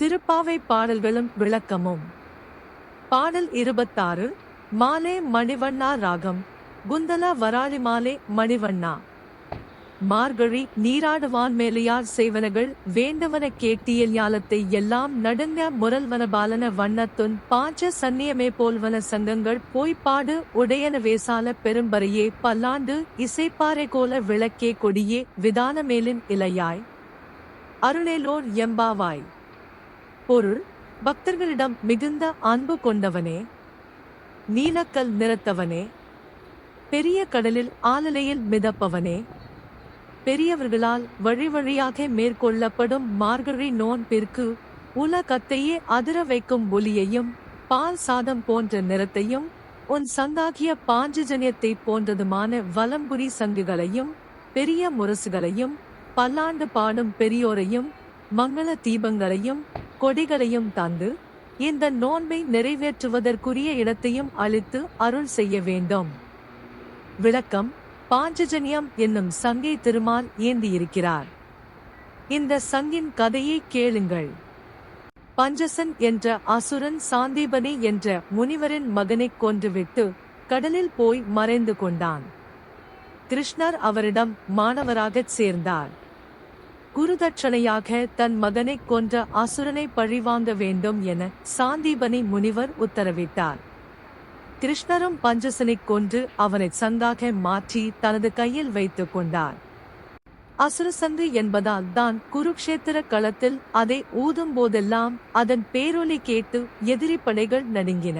திருப்பாவை பாடல்களும் விளக்கமும். பாடல் இருபத்தாறு மாலே மணிவண்ணா ராகம் குந்தலா வராளி மாலே மணிவண்ணா. மார்கழி நீராடுவான் மேலையார் செய்வனகள் வேண்டவன கேட்டியல் யாலத்தை எல்லாம் நடுங்க முரல்வன பாலன வண்ணத்துன் பாஞ்ச சன்னியமே போல்வன சங்கங்கள் போய்ப்பாடு உடையன வேசால பெரும்பறையே பல்லாண்டு இசைப்பாறை கோல விளக்கே கொடியே விதான மேலின் இலையாய். அருளேலோர் எம்பாவாய். பொருள் பக்தர்களிடம் மிகுந்த அன்பு கொண்டவனே. நீலக்கல் நிறத்தவனே. பெரிய கடலில் ஆலலையில் மிதப்பவனே. பெரியவர்களால் வழி வழியாக மேற்கொள்ளப்படும் மார்கழி நோன்பிற்கு உலகத்தையே அதிர வைக்கும் ஒலியையும் பால் சாதம் போன்ற நிறத்தையும் உன் சங்காகிய பாஞ்சஜனியத்தை போன்றதுமான வலம்புரி சங்குகளையும் பெரிய முரசுகளையும் பல்லாண்டு பாடும் பெரியோரையும் மங்கள தீபங்களையும் கொடிகளையும் தந்து இந்த நோன்பை நிறைவேற்றுவதற்குரிய இடத்தையும் அளித்து அருள் செய்ய வேண்டும். விளக்கம் பாஞ்சஜன்யம் என்னும் சங்கை திருமால் ஏந்தியிருக்கிறார். இந்த சங்கின் கதையை கேளுங்கள். பஞ்சசன் என்ற அசுரன் சாந்தீபனி என்ற முனிவரின் மகனைக் கொன்றுவிட்டு கடலில் போய் மறைந்து கொண்டான். கிருஷ்ணர் அவரிடம் மாணவராகச் சேர்ந்தார். குருதட்சணையாக தன் மகனை கொன்ற அசுரனை பழிவாங்க வேண்டும் என சாந்தீபனி முனிவர் உத்தரவிட்டார். கிருஷ்ணரும் பஞ்சசனைக் கொன்று அவனை சந்தாக மாற்றி தனது கையில் வைத்துக் கொண்டார். அசுரசங்கு என்பதால் தான் குருக்ஷேத்திர களத்தில் அதை ஊதும் போதெல்லாம் அதன் பேரொலி கேட்டு எதிரி படைகள் நடுங்கின.